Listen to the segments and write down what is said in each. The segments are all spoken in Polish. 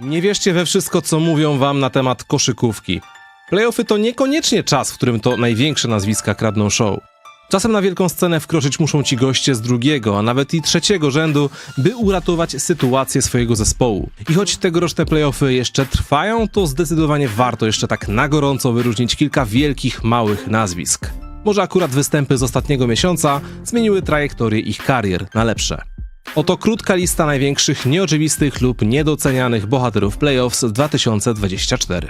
Nie wierzcie we wszystko, co mówią wam na temat koszykówki. Playoffy to niekoniecznie czas, w którym to największe nazwiska kradną show. Czasem na wielką scenę wkroczyć muszą ci goście z drugiego, a nawet i trzeciego rzędu, by uratować sytuację swojego zespołu. I choć tegoroczne playoffy jeszcze trwają, to zdecydowanie warto jeszcze tak na gorąco wyróżnić kilka wielkich, małych nazwisk. Może akurat występy z ostatniego miesiąca zmieniły trajektorię ich karier na lepsze. Oto krótka lista największych nieoczywistych lub niedocenianych bohaterów playoffs 2024.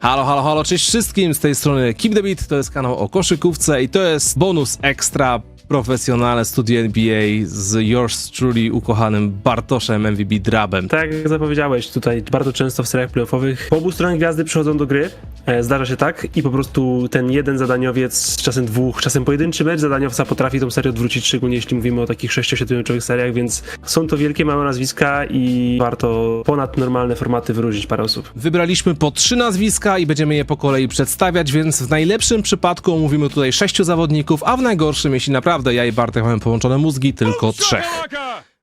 Halo, halo, halo, cześć wszystkim z tej strony Keep the Beat, to jest kanał o koszykówce i to jest bonus ekstra profesjonalne studio NBA z yours truly ukochanym Bartoszem MVB Drabem. Tak jak zapowiedziałeś tutaj, bardzo często w seriach playoffowych po obu stronach gwiazdy przychodzą do gry, e, zdarza się tak i po prostu ten jeden zadaniowiec, czasem dwóch, czasem pojedynczy mecz zadaniowca potrafi tą serię odwrócić, szczególnie jeśli mówimy o takich 6-7 meczowych seriach, więc są to wielkie, małe nazwiska i warto ponad normalne formaty wyróżnić parę osób. Wybraliśmy po trzy nazwiska i będziemy je po kolei przedstawiać, więc w najlepszym przypadku omówimy tutaj sześciu zawodników, a w najgorszym, jeśli naprawdę ja i Bartek mamy połączone mózgi, tylko trzech.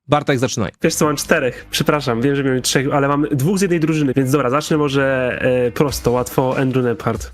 Bartek, zaczynaj. Wiesz co, mam czterech, przepraszam, wiem, że miałem trzech, ale mam dwóch z jednej drużyny, więc dobra, zacznę może e, prosto, łatwo, Andrew Nephardt.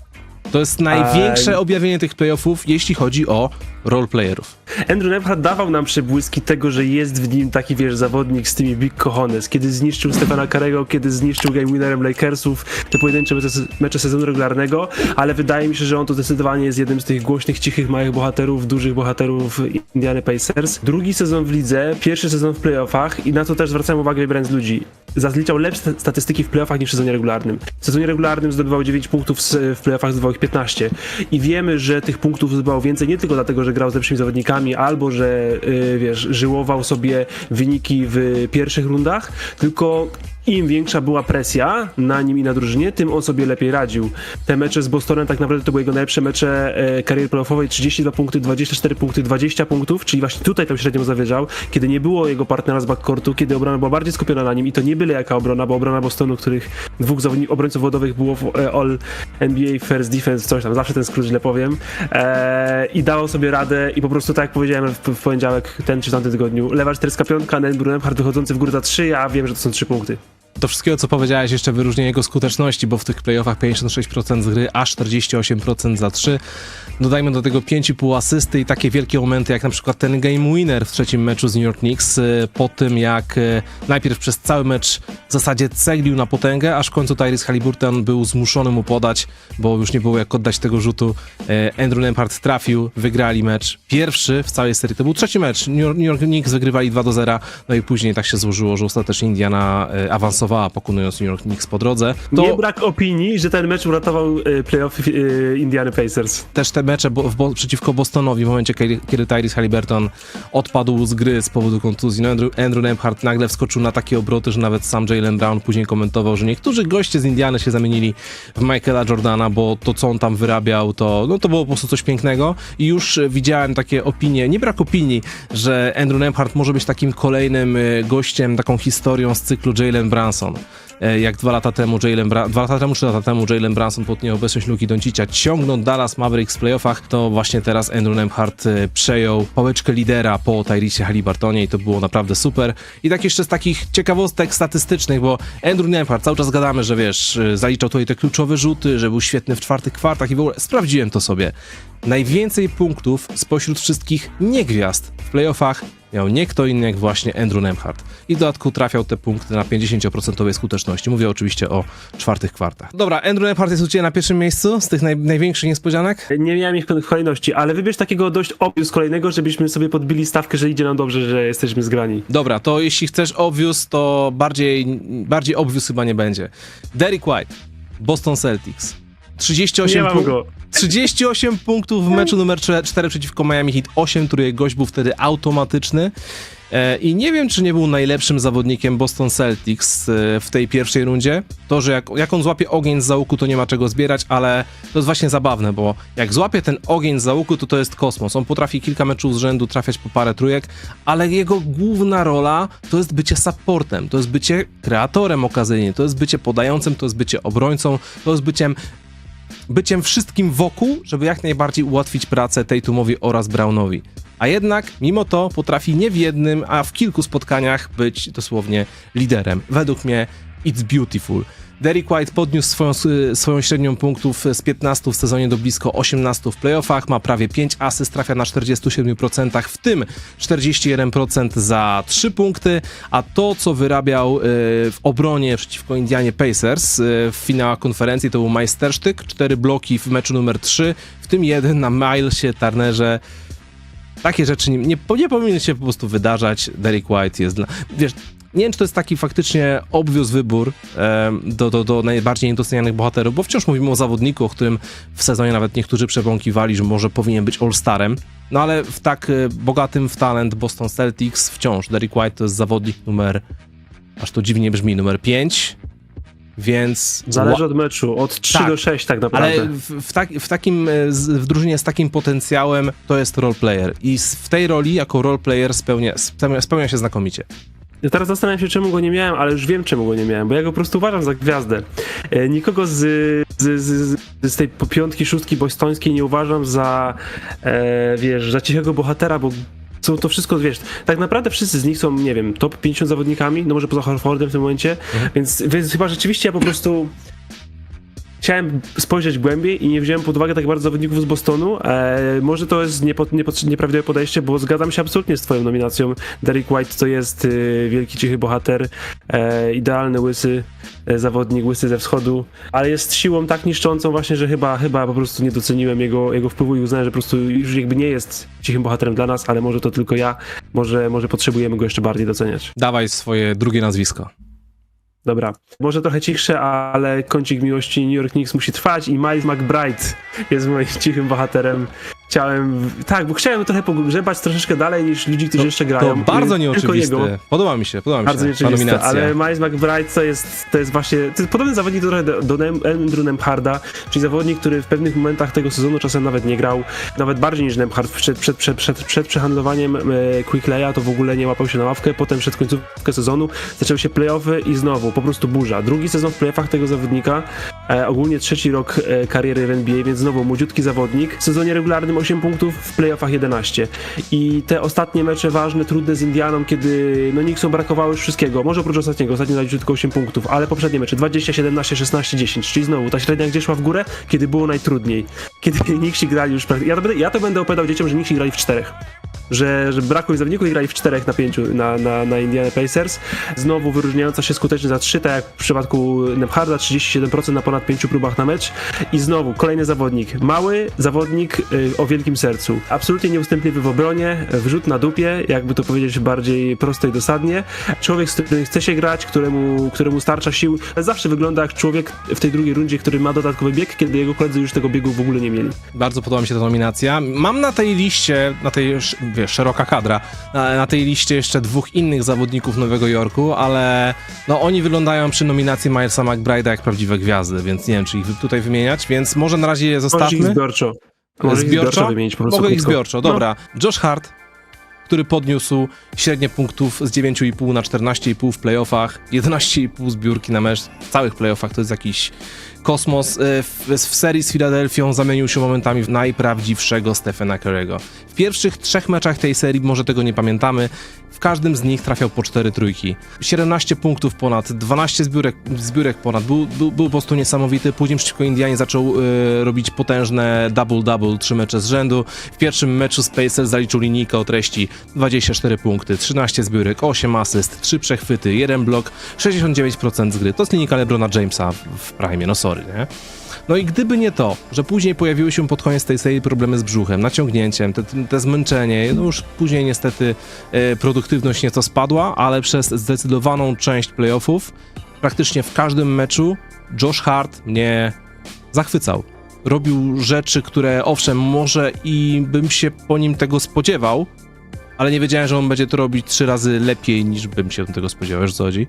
To jest największe objawienie tych playoffów, jeśli chodzi o roleplayerów. Andrew Nephardt dawał nam przebłyski tego, że jest w nim taki, wiesz, zawodnik z tymi big cojones. Kiedy zniszczył Stefana Carego, kiedy zniszczył game winnerem Lakersów, te pojedyncze mecze, sezonu regularnego, ale wydaje mi się, że on to zdecydowanie jest jednym z tych głośnych, cichych, małych bohaterów, dużych bohaterów Indiana Pacers. Drugi sezon w lidze, pierwszy sezon w playoffach i na to też zwracałem uwagę wybierając ludzi. Zaliczał lepsze sta- statystyki w playoffach niż w sezonie regularnym. W sezonie regularnym zdobywał 9 punktów, w playoffach zdobywał ich 15. I wiemy, że tych punktów zdobywał więcej nie tylko dlatego, że grał z lepszymi zawodnikami, albo że, yy, wiesz, żyłował sobie wyniki w pierwszych rundach, tylko im większa była presja na nim i na drużynie, tym on sobie lepiej radził. Te mecze z Bostonem tak naprawdę to były jego najlepsze mecze e, kariery playoffowej, 32 punkty, 24 punkty, 20 punktów, czyli właśnie tutaj tą średnią zawyżał, kiedy nie było jego partnera z backcourtu, kiedy obrona była bardziej skupiona na nim i to nie byle jaka obrona, bo obrona Bostonu, których dwóch obrońców wodowych było w e, All NBA First Defense, coś tam, zawsze ten skrót źle powiem, e, i dało sobie radę i po prostu tak jak powiedziałem w, w poniedziałek, ten czy tamten tygodniu, lewa 45, Nen Brunenhardt wychodzący w górę za 3, ja wiem, że to są 3 punkty. Do wszystkiego, co powiedziałeś, jeszcze wyróżnię jego skuteczności, bo w tych playoffach 56% z gry, a 48% za 3. Dodajmy do tego 5,5 asysty i takie wielkie momenty, jak na przykład ten game winner w trzecim meczu z New York Knicks, y, po tym jak y, najpierw przez cały mecz w zasadzie ceglił na potęgę, aż w końcu Tyrese Halliburton był zmuszony mu podać, bo już nie było jak oddać tego rzutu. Y, Andrew Nembhard trafił, wygrali mecz. Pierwszy w całej serii, to był trzeci mecz. New York, Knicks wygrywali 2 do 0, no i później tak się złożyło, że ostatecznie Indiana y, awansowała, pokonując New York Knicks po drodze. To Nie brak opinii, że ten mecz uratował y, playoff y, Indiany Pacers. też te mecze bo, bo, przeciwko Bostonowi w momencie, kiedy, kiedy Tyrese Halliburton odpadł z gry z powodu kontuzji. No Andrew, Andrew Nembhard nagle wskoczył na takie obroty, że nawet sam Jalen Brown później komentował, że niektórzy goście z Indiany się zamienili w Michaela Jordana, bo to, co on tam wyrabiał, to, no, to było po prostu coś pięknego. I już e, widziałem takie opinie, nie brak opinii, że Andrew Nembhard może być takim kolejnym gościem, taką historią z cyklu Jalen Branson e, jak dwa lata temu Jalen Bra- dwa lata temu, trzy lata temu Jalen Branson pod nieobecność Luki Doncicia ciągnął Dallas Mavericks w playoffach, to właśnie teraz Andrew Nembhard e, przejął pałeczkę lidera po Tyreesie Halliburtonie i to było naprawdę super. I tak jeszcze z takich ciekawostek statystycznych, bo Andrew Nembhard, cały czas gadamy, że wiesz, e, zaliczał tutaj te kluczowe rzuty, że był świetny w czwartych kwartach i w ogóle sprawdziłem to sobie. Najwięcej punktów spośród wszystkich niegwiazd w playoffach miał nie kto inny jak właśnie Andrew Nembhard. I w dodatku trafiał te punkty na 50% skuteczności. Mówię oczywiście o czwartych kwartach. Dobra, Andrew Nembhard jest u Ciebie na pierwszym miejscu z tych naj, największych niespodzianek? Nie miałem ich w kolejności, ale wybierz takiego dość obvious kolejnego, żebyśmy sobie podbili stawkę, że idzie nam dobrze, że jesteśmy zgrani. Dobra, to jeśli chcesz obvious, to bardziej, bardziej obvious chyba nie będzie. Derek White, Boston Celtics. 38 Nie mam punk- go. 38 punktów w meczu numer 4 przeciwko Miami Heat, 8, który gość był wtedy automatyczny. E, I nie wiem, czy nie był najlepszym zawodnikiem Boston Celtics e, w tej pierwszej rundzie. To, że jak, jak on złapie ogień z załuku, to nie ma czego zbierać, ale to jest właśnie zabawne, bo jak złapie ten ogień z załuku, to to jest kosmos. On potrafi kilka meczów z rzędu trafiać po parę trójek, ale jego główna rola to jest bycie supportem, to jest bycie kreatorem okazyjnie, to jest bycie podającym, to jest bycie obrońcą, to jest byciem byciem wszystkim wokół, żeby jak najbardziej ułatwić pracę Tatumowi oraz Brownowi. A jednak, mimo to, potrafi nie w jednym, a w kilku spotkaniach być dosłownie liderem. Według mnie, it's beautiful. Derek White podniósł swoją, swoją średnią punktów z 15 w sezonie do blisko 18 w playoffach, ma prawie 5 asyst, trafia na 47%, w tym 41% za 3 punkty, a to, co wyrabiał y, w obronie przeciwko Indianie Pacers y, w finałach konferencji, to był majstersztyk, 4 bloki w meczu numer 3, w tym jeden na Milesie, Turnerze, takie rzeczy nie, nie, nie powinny się po prostu wydarzać. Derek White jest dla. Wiesz, nie wiem, czy to jest taki faktycznie obwiózł wybór em, do, do, do najbardziej niedocenianych bohaterów, bo wciąż mówimy o zawodniku, o którym w sezonie nawet niektórzy przebąkiwali, że może powinien być All-Starem. No ale w tak e, bogatym w talent Boston Celtics wciąż Derek White to jest zawodnik numer, aż to dziwnie brzmi, numer 5, więc... Zależy od meczu, od 3 Tak, do 6 tak naprawdę. ale w, w, tak, w takim, e, w drużynie z takim potencjałem to jest roleplayer i w tej roli jako roleplayer spełnia, spełnia, spełnia się znakomicie. Ja teraz zastanawiam się, czemu go nie miałem, ale już wiem, czemu go nie miałem, bo ja go po prostu uważam za gwiazdę. E, Nikogo z, z, z, z tej po- piątki, szóstki bostońskiej nie uważam za, e, wiesz, za cichego bohatera, bo są to wszystko, wiesz, tak naprawdę wszyscy z nich są, nie wiem, top 50 zawodnikami, no może poza Horfordem w tym momencie, więc, więc chyba rzeczywiście ja po prostu chciałem spojrzeć głębiej i nie wziąłem pod uwagę tak bardzo zawodników z Bostonu. E, może to jest niepo, niepo, nieprawidłowe podejście, bo zgadzam się absolutnie z twoją nominacją. Derek White to jest y, wielki, cichy bohater, e, idealny, łysy e, zawodnik, łysy ze wschodu, ale jest siłą tak niszczącą właśnie, że chyba, chyba po prostu nie doceniłem jego, jego wpływu i uznałem, że po prostu już jakby nie jest cichym bohaterem dla nas, ale może to tylko ja, może, może potrzebujemy go jeszcze bardziej doceniać. Dawaj swoje drugie nazwisko. Dobra, może trochę cichsze, ale kącik miłości New York Knicks musi trwać i Miles McBride jest moim cichym bohaterem. Chciałem, tak, bo chciałem trochę pogrzebać troszeczkę dalej niż ludzi, którzy jeszcze grają. To bardzo Tylko nieoczywiste. jego. Podoba mi się, podoba mi Bardzo się ta ale Miles McBride to jest, to jest właśnie, to jest podobny zawodnik trochę do, do Andrew Nemharda, czyli zawodnik, który w pewnych momentach tego sezonu czasem nawet nie grał, nawet bardziej niż Nemhard przed, przed, przed, przed, przed przehandlowaniem e, Quickleya to w ogóle nie łapał się na ławkę, potem przed końcówkę sezonu zaczęły się playoffy i znowu po prostu burza. Drugi sezon w playoffach tego zawodnika, ogólnie trzeci rok e, kariery w NBA, więc znowu młodziutki zawodnik, w sezonie regularnym 8 punktów, w playoffach 11. I te ostatnie mecze ważne, trudne z Indianą, kiedy no Knicksom brakowało już wszystkiego, może oprócz ostatniego, ostatni zaliczył tylko 8 punktów, ale poprzednie mecze 20, 17, 16, 10, czyli znowu ta średnia gdzie szła w górę, kiedy było najtrudniej. Kiedy Nixi grali już ja to będę, ja to będę opowiadał dzieciom, że Nixi grali w czterech. Że, że brakło zawodników i grali w czterech na pięciu na, na, na Indiana Pacers. Znowu wyróżniająca się skuteczność za trzy, tak jak w przypadku Nemharda, 37% na ponad pięciu próbach na mecz. I znowu kolejny zawodnik. Mały zawodnik y, o wielkim sercu. Absolutnie nieustępliwy w obronie, wrzut na dupie, jakby to powiedzieć bardziej prosto i dosadnie. Człowiek, z którym chce się grać, któremu, któremu starcza sił. Zawsze wygląda jak człowiek w tej drugiej rundzie, który ma dodatkowy bieg, kiedy jego koledzy już tego biegu w ogóle nie mieli. Bardzo podoba mi się ta nominacja. Mam na tej liście, na tej, sz- wiesz, szeroka kadra, na, na tej liście jeszcze dwóch innych zawodników Nowego Jorku, ale no oni wyglądają przy nominacji Milesa McBride'a jak prawdziwe gwiazdy, więc nie wiem, czy ich tutaj wymieniać, więc może na razie je ich zostawmy. zbiorczo. Możesz ich zbiorczo wymienić po prostu Mogę ich zbiorczo, No. dobra. Josh Hart, który podniósł średnie punktów z 9,5 na 14,5 w playoffach, 11,5 zbiórki na mecz w całych playoffach, to jest jakiś kosmos. E, W, w serii z Filadelfią zamienił się momentami w najprawdziwszego Stephena Curry'ego. W pierwszych trzech meczach tej serii, może tego nie pamiętamy, każdym z nich trafiał po 4 trójki. 17 punktów ponad, 12 zbiórek, zbiórek ponad, był, był, był po prostu niesamowity. Później przeciwko Indianie zaczął e, robić potężne double-double, trzy mecze z rzędu. W pierwszym meczu z Pacers zaliczył linijkę o treści 24 punkty, 13 zbiórek, 8 asyst, 3 przechwyty, 1 blok, 69% z gry. To jest linijka LeBrona Jamesa w prime, no sorry, nie? No i gdyby nie to, że później pojawiły się pod koniec tej serii problemy z brzuchem, naciągnięciem, te, te zmęczenie, no już później niestety e, produktywność nieco spadła, ale przez zdecydowaną część playoffów praktycznie w każdym meczu Josh Hart mnie zachwycał. Robił rzeczy, które owszem, może i bym się po nim tego spodziewał, ale nie wiedziałem, że on będzie to robić trzy razy lepiej niż bym się tego spodziewał, o co chodzi?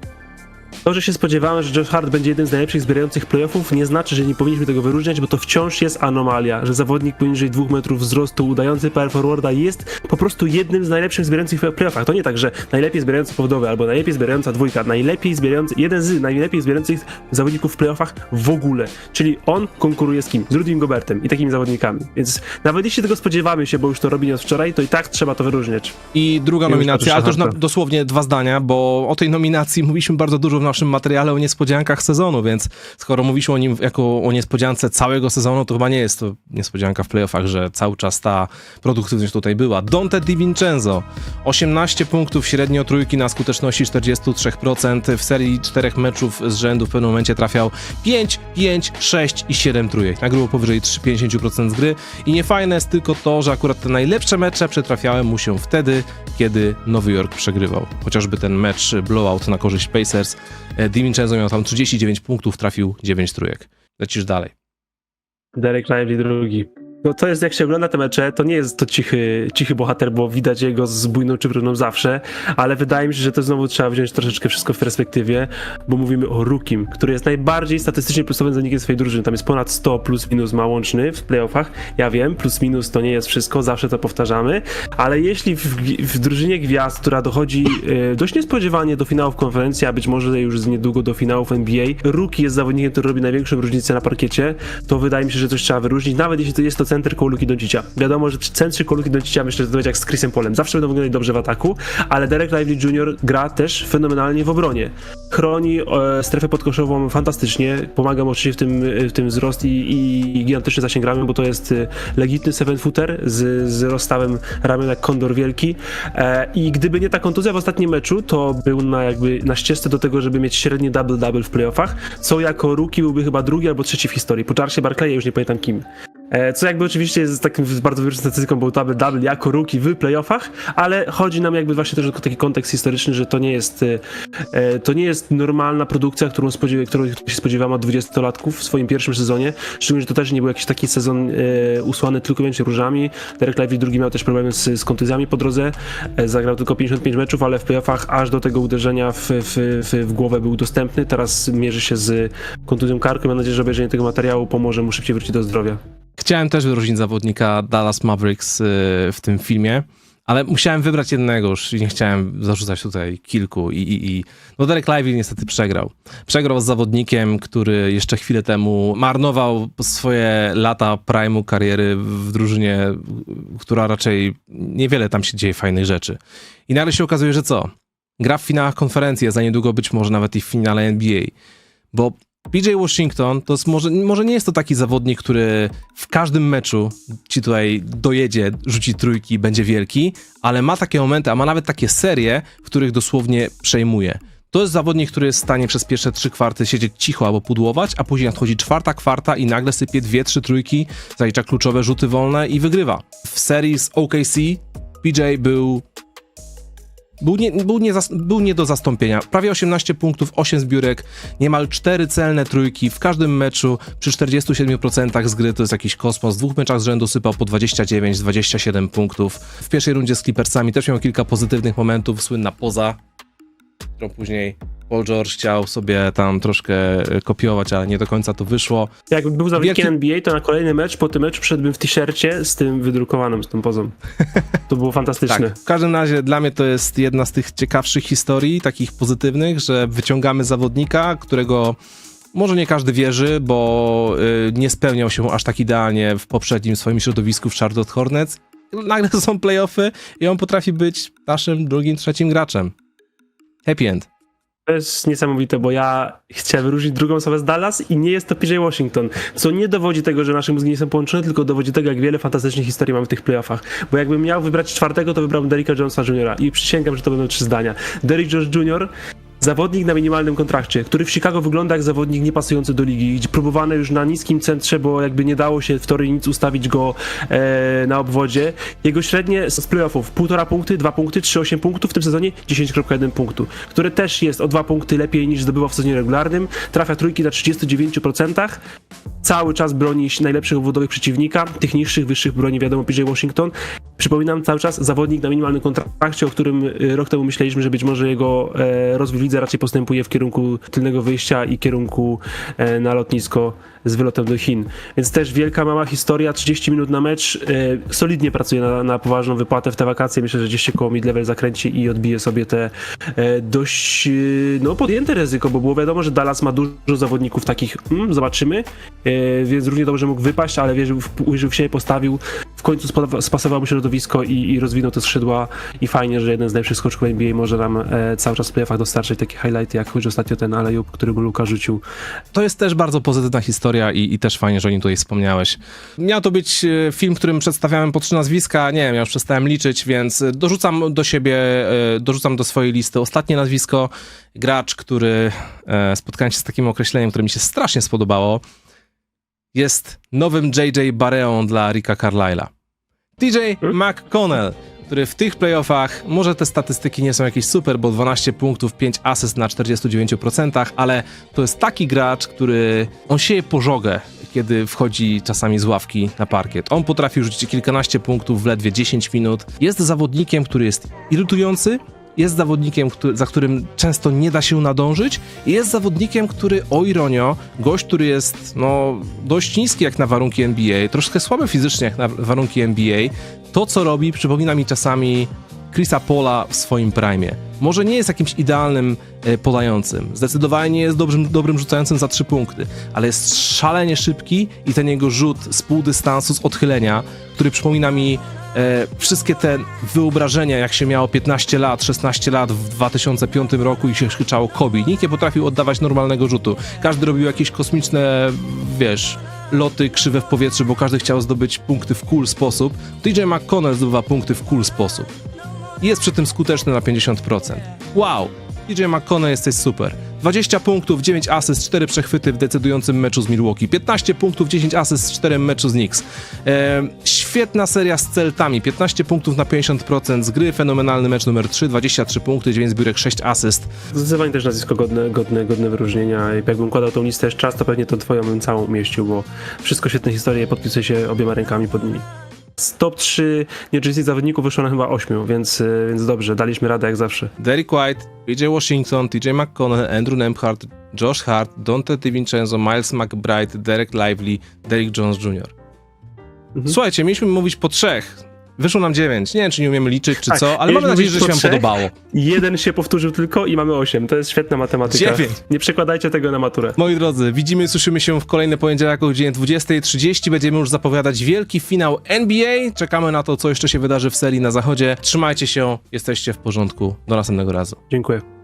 To, że się spodziewałem, że Josh Hart będzie jeden z najlepszych zbierających playoffów, nie znaczy, że nie powinniśmy tego wyróżniać, bo to wciąż jest anomalia, że zawodnik poniżej dwóch metrów wzrostu, udający power forwarda jest po prostu jednym z najlepszych zbierających w playoffach. To nie tak, że najlepiej zbierający powodowy albo najlepiej zbierająca dwójka, najlepiej zbierający, jeden z najlepiej zbierających zawodników w playoffach w ogóle. Czyli on konkuruje z kim? Z Rudym Gobertem i takimi zawodnikami. Więc nawet jeśli tego spodziewamy się, bo już to robi nie od wczoraj, to i tak trzeba to wyróżniać. I druga już nominacja, ale patrzę też na, dosłownie dwa zdania, bo o tej nominacji mówiliśmy bardzo dużo w naszym materiale o niespodziankach sezonu, więc skoro mówiliśmy o nim jako o niespodziance całego sezonu, to chyba nie jest to niespodzianka w playoffach, że cały czas ta produktywność tutaj była. Dante Di Vincenzo, 18 punktów, średnio trójki na skuteczności 43%, w serii czterech meczów z rzędu w pewnym momencie trafiał 5, 5, 6 i 7 trójek, na grubo powyżej 3 50% z gry i niefajne jest tylko to, że akurat te najlepsze mecze przytrafiały mu się wtedy, kiedy Nowy Jork przegrywał. Chociażby ten mecz blowout na korzyść Pacers, e, Di Vincenzo miał tam 39 punktów, trafił 9 trójek. Lecisz dalej. Derek Lively drugi. No to jest, jak się ogląda te mecze, to nie jest to cichy, cichy bohater, bo widać jego z bujną czupryną zawsze, ale wydaje mi się, że to znowu trzeba wziąć troszeczkę wszystko w perspektywie, bo mówimy o Rukim, który jest najbardziej statystycznie plusowym zawodnikiem swojej drużyny. Tam jest ponad 100 plus minus ma łączny w playoffach. Ja wiem, plus minus to nie jest wszystko, zawsze to powtarzamy, ale jeśli w, w drużynie gwiazd, która dochodzi e, dość niespodziewanie do finałów konferencji, a być może już niedługo do finałów NBA, Ruki jest zawodnikiem, który robi największą różnicę na parkiecie, to wydaje mi się, że coś trzeba wyróżnić, nawet jeśli to jest to center koło Luki Doncicia. Wiadomo, że centrzy koło Luki Doncicia myślę, że to będzie jak z Chrisem Polem. Zawsze będą wyglądać dobrze w ataku, ale Derek Lively Jr. gra też fenomenalnie w obronie. Chroni e, strefę podkoszową fantastycznie, pomaga mu oczywiście w tym, w tym wzrost i, i, i gigantyczny zasięg ramion, bo to jest e, legitny seven footer z, z rozstawem ramion jak kondor wielki e, i gdyby nie ta kontuzja w ostatnim meczu, to był na jakby na ścieżce do tego, żeby mieć średnie double-double w playoffach, co jako rookie byłby chyba drugi albo trzeci w historii. Po Charlesie Barclaya już nie pamiętam kim. E, Co jakby oczywiście jest takim bardzo wyższą statystyką, bo double double jako rookie w playoffach, ale chodzi nam jakby właśnie też o taki kontekst historyczny, że to nie jest e, e, to nie jest normalna produkcja, którą, spodziew- którą się spodziewamy od 20-latków w swoim pierwszym sezonie, szczególnie, że to też nie był jakiś taki sezon usłany tylko wyłącznie różami. Derek Lively drugi miał też problemy z, z kontuzjami po drodze, zagrał tylko 55 meczów, ale w playoffach aż do tego uderzenia w, w, w, w głowę był dostępny, teraz mierzy się z kontuzją karku mam nadzieję, że obejrzenie tego materiału pomoże mu szybciej wrócić do zdrowia. Chciałem też wyróżnić zawodnika Dallas Mavericks y, w tym filmie, ale musiałem wybrać jednego już i nie chciałem zarzucać tutaj kilku i, i, i... no Derek Lively niestety przegrał. Przegrał z zawodnikiem, który jeszcze chwilę temu marnował swoje lata prime'u kariery w drużynie, która raczej niewiele tam się dzieje fajnych rzeczy. I nagle się okazuje, że co? Gra w finałach konferencji, a za niedługo być może nawet i w finale NBA. Bo PJ Washington to może, może nie jest to taki zawodnik, który w każdym meczu ci tutaj dojedzie, rzuci trójki, będzie wielki, ale ma takie momenty, a ma nawet takie serie, w których dosłownie przejmuje. To jest zawodnik, który jest w stanie przez pierwsze trzy kwarty siedzieć cicho albo pudłować, a później nadchodzi czwarta kwarta i nagle sypie dwie, trzy trójki, zalicza kluczowe rzuty wolne i wygrywa. W serii z OKC PJ był był nie, był, nie, był nie do zastąpienia. Prawie 18 punktów, 8 zbiórek, niemal 4 celne trójki w każdym meczu przy 47% z gry to jest jakiś kosmos. W dwóch meczach z rzędu sypał po 29, 27 punktów. W pierwszej rundzie z Clippersami też miał kilka pozytywnych momentów, słynna poza, którą później Paul George chciał sobie tam troszkę e, kopiować, ale nie do końca to wyszło. Jakbym był zawodnikiem Wielki- NBA, to na kolejny mecz, po tym meczu przyszedłbym w t-shircie z tym wydrukowanym, z tą pozą. To było fantastyczne. Tak, w każdym razie dla mnie to jest jedna z tych ciekawszych historii, takich pozytywnych, że wyciągamy zawodnika, którego może nie każdy wierzy, bo y, nie spełniał się aż tak idealnie w poprzednim swoim środowisku w Charlotte Hornets. Nagle są playoffy i on potrafi być naszym drugim, trzecim graczem. Happy end. To jest niesamowite, bo ja chciałem wyróżnić drugą osobę z Dallas i nie jest to PJ Washington, co nie dowodzi tego, że nasze mózgi nie są połączone, tylko dowodzi tego, jak wiele fantastycznych historii mamy w tych playoffach. Bo jakbym miał wybrać czwartego, to wybrałbym Derricka Jonesa Jr. i przysięgam, że to będą trzy zdania. Derrick Jones Jr. Zawodnik na minimalnym kontrakcie, który w Chicago wygląda jak zawodnik niepasujący do ligi, gdzie już na niskim centrze, bo jakby nie dało się w teorii nic ustawić go e, na obwodzie. Jego średnie z playoffów 1,5 punkty, 2 punkty, 3,8 punktów, w tym sezonie 10,1 punktu, które też jest o 2 punkty lepiej niż zdobywał w sezonie regularnym. Trafia trójki na 39%. Cały czas broni najlepszych obwodowych przeciwnika, tych niższych, wyższych broni wiadomo PJ Washington. Przypominam cały czas, zawodnik na minimalnym kontrakcie, o którym y, rok temu myśleliśmy, że być może jego e, rozwój lidze raczej postępuje w kierunku tylnego wyjścia i kierunku e, na lotnisko z wylotem do Chin. Więc też wielka, mała historia, 30 minut na mecz, e, solidnie pracuje na, na poważną wypłatę w te wakacje. Myślę, że gdzieś się koło mid-level zakręci i odbije sobie te e, dość e, no, podjęte ryzyko, bo było wiadomo, że Dallas ma dużo zawodników takich, mm, zobaczymy, e, więc równie dobrze mógł wypaść, ale wierzył, w- uwierzył w siebie, postawił, w końcu spa- spasował mu środowisko i, i rozwinął te skrzydła i fajnie, że jeden z najlepszych skoczków NBA może nam e, cały czas w playoffach dostarczyć takie highlighty, jak choć ostatnio ten alejub, który mu Luka rzucił. To jest też bardzo pozytywna historia i, i też fajnie, że o nim tutaj wspomniałeś. Miał to być e, film, w którym przedstawiałem po trzy nazwiska, nie wiem, ja już przestałem liczyć, więc e, dorzucam do siebie, e, dorzucam do swojej listy ostatnie nazwisko, gracz, który, spotkałem się z takim określeniem, które mi się strasznie spodobało, jest nowym JJ Bareą dla Ricka Carlyla. DJ McConnell, który w tych playoffach, może te statystyki nie są jakieś super, bo 12 punktów, 5 asyst na 49%, ale to jest taki gracz, który on sieje pożogę, kiedy wchodzi czasami z ławki na parkiet. On potrafi rzucić kilkanaście punktów w ledwie 10 minut. Jest zawodnikiem, który jest irytujący, jest zawodnikiem, za którym często nie da się nadążyć i jest zawodnikiem, który, o ironio, gość, który jest no, dość niski jak na warunki NBA, troszkę słaby fizycznie jak na warunki NBA, to co robi przypomina mi czasami Chrisa Pola w swoim prime. Może nie jest jakimś idealnym e, podającym, zdecydowanie nie jest dobrym, dobrym rzucającym za trzy punkty, ale jest szalenie szybki i ten jego rzut z pół dystansu, z odchylenia, który przypomina mi e, wszystkie te wyobrażenia, jak się miało 15 lat, 16 lat w 2005 roku i się krzyczało Kobe. Nikt nie potrafił oddawać normalnego rzutu. Każdy robił jakieś kosmiczne, wiesz, loty krzywe w powietrzu, bo każdy chciał zdobyć punkty w cool sposób. DJ McConnell zdobywa punkty w cool sposób. Jest przy tym skuteczny na 50%. Wow! DJ McConnell jesteś super. 20 punktów, 9 asyst, 4 przechwyty w decydującym meczu z Milwaukee. 15 punktów, 10 asyst w 4 meczu z Knicks. E, świetna seria z Celtami. 15 punktów na 50% z gry. Fenomenalny mecz numer 3. 23 punkty, 9 zbiórek, 6 asyst. Zdecydowanie też nazwisko godne, godne, godne wyróżnienia. I jakbym układał tą listę jeszcze czas, to pewnie to twoją bym całą umieścił, bo wszystko świetne historie, podpisuję się obiema rękami pod nimi. Z top 3 New Jersey zawodników wyszło na chyba 8, więc, y, więc dobrze, daliśmy radę jak zawsze. Derek White, PJ Washington, TJ McConnell, Andrew Nemhart, Josh Hart, Dante DiVincenzo, Miles McBride, Derek Lively, Derek Jones Jr. Mhm. Słuchajcie, mieliśmy mówić po trzech. Wyszło nam dziewięć. Nie wiem, czy nie umiemy liczyć, czy Tak, co, ale mamy nadzieję, że się wam podobało. Jeden się powtórzył tylko i mamy 8. To jest świetna matematyka. Dziewięć. Nie przekładajcie tego na maturę. Moi drodzy, widzimy i słyszymy się w kolejny poniedziałek o godzinie 20.30. Będziemy już zapowiadać wielki finał NBA. Czekamy na to, co jeszcze się wydarzy w serii na zachodzie. Trzymajcie się, jesteście w porządku. Do następnego razu. Dziękuję.